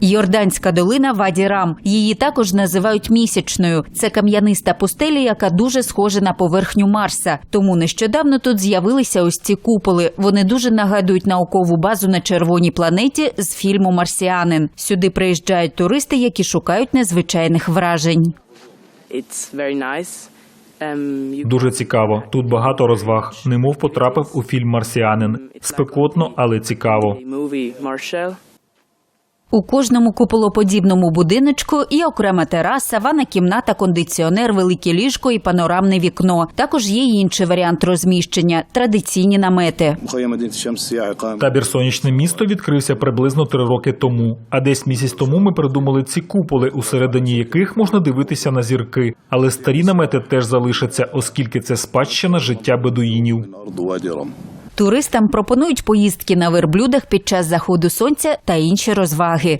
Йорданська долина Ваді Рам. Її також називають місячною. Це кам'яниста пустеля, яка дуже схожа на поверхню Марса. Тому нещодавно тут з'явилися ось ці куполи. Вони дуже нагадують наукову базу на червоній планеті з фільму Марсіанин. Сюди приїжджають туристи, які шукають незвичайних вражень. You Дуже цікаво. Тут багато розваг. Немов потрапив у фільм Марсіанин. Спекотно, але цікаво. У кожному куполоподібному будиночку є окрема тераса, ванна кімната, кондиціонер, велике ліжко і панорамне вікно. Також є інший варіант розміщення традиційні намети. Табір сонячне місто відкрився приблизно три роки тому. А десь місяць тому ми придумали ці куполи, усередині яких можна дивитися на зірки. Але старі намети теж залишаться, оскільки це спадщина життя бедуїнів. Туристам пропонують поїздки на верблюдах під час заходу сонця та інші розваги.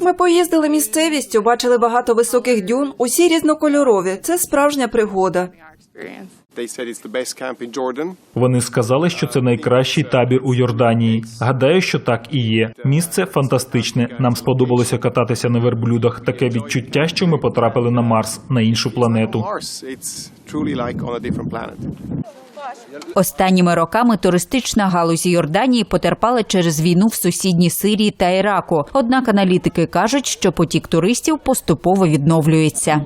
Ми поїздили місцевістю, бачили багато високих дюн. Усі різнокольорові. Це справжня пригода. Вони сказали, що це найкращий табір у Йорданії. Гадаю, що так і є. Місце фантастичне. Нам сподобалося кататися на верблюдах. Таке відчуття, що ми потрапили на Марс на іншу планету. Останніми роками туристична галузь Йорданії потерпала через війну в сусідній Сирії та Іраку. Однак аналітики кажуть, що потік туристів поступово відновлюється.